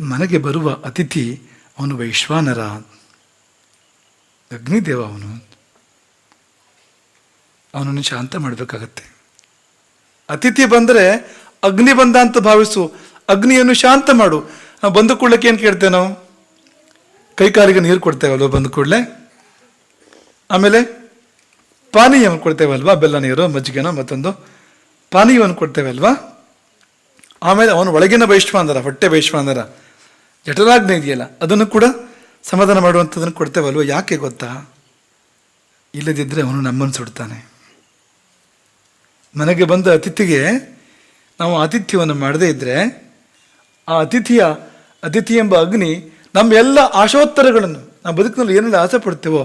ಮನೆಗೆ ಬರುವ ಅತಿಥಿ ಅವನು ವೈಶ್ವಾನರ. ಅಗ್ನಿದೇವ ಅವನು. ಅವನನ್ನು ಶಾಂತ ಮಾಡಬೇಕಾಗತ್ತೆ. ಅತಿಥಿ ಬಂದರೆ ಅಗ್ನಿ ಬಂದ ಅಂತ ಭಾವಿಸು. ಅಗ್ನಿಯನ್ನು ಶಾಂತ ಮಾಡು. ನಾವು ಬಂದ ಕೂಡಲಕ್ಕೆ ಏನು ಕೇಳ್ತೇವೆ ನಾವು? ಕೈ ಕಾಲಿಗೆ ನೀರು ಕೊಡ್ತೇವಲ್ವ ಬಂದು ಕೂಡಲೇ? ಆಮೇಲೆ ಪಾನೀಯವನ್ನು ಕೊಡ್ತೇವಲ್ವಾ? ಬೆಲ್ಲ ನೀರು, ಮಜ್ಜಿಗೆನೋ ಮತ್ತೊಂದು ಪಾನೀಯವನ್ನು ಕೊಡ್ತೇವಲ್ವಾ? ಆಮೇಲೆ ಅವನು ಒಳಗಿನ ವೈಶ್ವಾನರ, ಹೊಟ್ಟೆ ವೈಶ್ವಾನರ. ಜಠರಾಗ್ನಿ ಇದೆಯಲ್ಲ, ಅದನ್ನು ಕೂಡ ಸಮಾಧಾನ ಮಾಡುವಂಥದ್ದನ್ನು ಕೊಡ್ತೇವಲ್ವ? ಯಾಕೆ ಗೊತ್ತಾ? ಇಲ್ಲದಿದ್ದರೆ ಅವನು ನಮ್ಮನ್ನು ಸುಡ್ತಾನೆ. ಮನೆಗೆ ಬಂದ ಅತಿಥಿಗೆ ನಾವು ಆತಿಥ್ಯವನ್ನು ಮಾಡದೇ ಇದ್ದರೆ ಆ ಅತಿಥಿಯ, ಅತಿಥಿ ಎಂಬ ಅಗ್ನಿ ನಮ್ಮ ಎಲ್ಲ ಆಶೋತ್ತರಗಳನ್ನು, ನಾವು ಬದುಕಿನಲ್ಲಿ ಏನೆಲ್ಲ ಆಸೆ ಪಡ್ತೇವೋ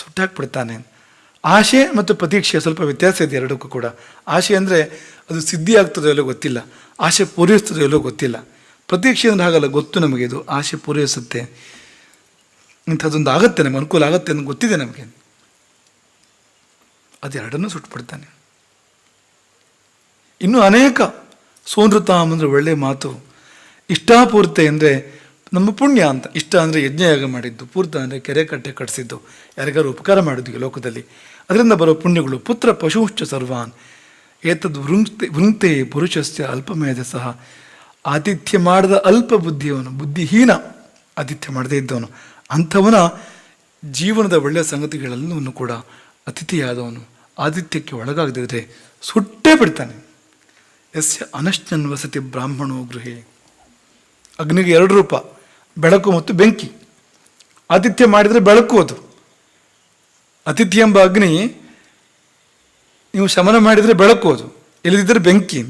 ಸುಟ್ಟಾಕ್ಬಿಡ್ತಾನೆ. ಆಶೆ ಮತ್ತು ಪ್ರತೀಕ್ಷೆ ಸ್ವಲ್ಪ ವ್ಯತ್ಯಾಸ ಇದೆ ಎರಡಕ್ಕೂ ಕೂಡ. ಆಶೆ ಅಂದರೆ ಅದು ಸಿದ್ಧಿ ಆಗ್ತದೋ ಎಲ್ಲೋ ಗೊತ್ತಿಲ್ಲ. ಆಶೆ ಪೂರೈಸ್ತದೋ ಎಲ್ಲೋ ಗೊತ್ತಿಲ್ಲ. ಪ್ರತೀಕ್ಷೆ ಆಗಲ್ಲ, ಗೊತ್ತು ನಮಗೆ ಇದು. ಆಸೆ ಪೂರೈಸುತ್ತೆ. ಇಂಥದ್ದೊಂದು ಆಗುತ್ತೆ ನಮಗೆ, ಅನುಕೂಲ ಆಗುತ್ತೆ ಅಂತ ಗೊತ್ತಿದೆ ನಮಗೆ. ಅದೆರಡನ್ನೂ ಸುಟ್ಬಿಡ್ತಾನೆ. ಇನ್ನು ಅನೇಕ ಸೋನೃತಾಮ್ ಅಂದರೆ ಒಳ್ಳೆಯ ಮಾತು. ಇಷ್ಟಾಪೂರ್ತಿ ಅಂದರೆ ನಮ್ಮ ಪುಣ್ಯ ಅಂತ. ಇಷ್ಟ ಅಂದರೆ ಯಜ್ಞಯಾಗ ಮಾಡಿದ್ದು, ಪೂರ್ತ ಅಂದರೆ ಕೆರೆ ಕಟ್ಟೆ ಕಟ್ಟಿಸಿದ್ದು ಯಾರಿಗಾರು ಉಪಕಾರ ಮಾಡಿದ್ದು ಲೋಕದಲ್ಲಿ. ಅದರಿಂದ ಬರೋ ಪುಣ್ಯಗಳು, ಪುತ್ರ ಪಶುಶ್ಚ ಸರ್ವಾನ್. ಏತದ್ ವೃಂಕ್ತೆ ವೃಂಕ್ತೆ ಪುರುಷಸ್ಯ ಅಲ್ಪಮೇಧ ಸಹ ಆತಿಥ್ಯ ಮಾಡದ ಅಲ್ಪ ಬುದ್ಧಿಯವನು, ಬುದ್ಧಿಹೀನ ಆತಿಥ್ಯ ಮಾಡದೇ ಇದ್ದವನು. ಅಂಥವನ ಜೀವನದ ಒಳ್ಳೆಯ ಸಂಗತಿಗಳೆಲ್ಲವನ್ನು ಕೂಡ ಅತಿಥಿಯಾದವನು ಆತಿಥ್ಯಕ್ಕೆ ಒಳಗಾಗದಿದ್ದರೆ ಸುಟ್ಟೇ ಬಿಡ್ತಾನೆ. ಯಸ್ಯ ಅನಶ್ನನ್ ವಸತಿ ಬ್ರಾಹ್ಮಣೋ ಗೃಹೇ. ಅಗ್ನಿಗೆ ಎರಡು ರೂಪ, ಬೆಳಕು ಮತ್ತು ಬೆಂಕಿ. ಆತಿಥ್ಯ ಮಾಡಿದರೆ ಬೆಳಕು ಅದು. ಅತಿಥಿ ಎಂಬ ಅಗ್ನಿ ನೀವು ಶಮನ ಮಾಡಿದರೆ ಬೆಳಕು ಅದು. ಇಲ್ಲದಿದ್ದರೆ ಬೆಂಕಿ.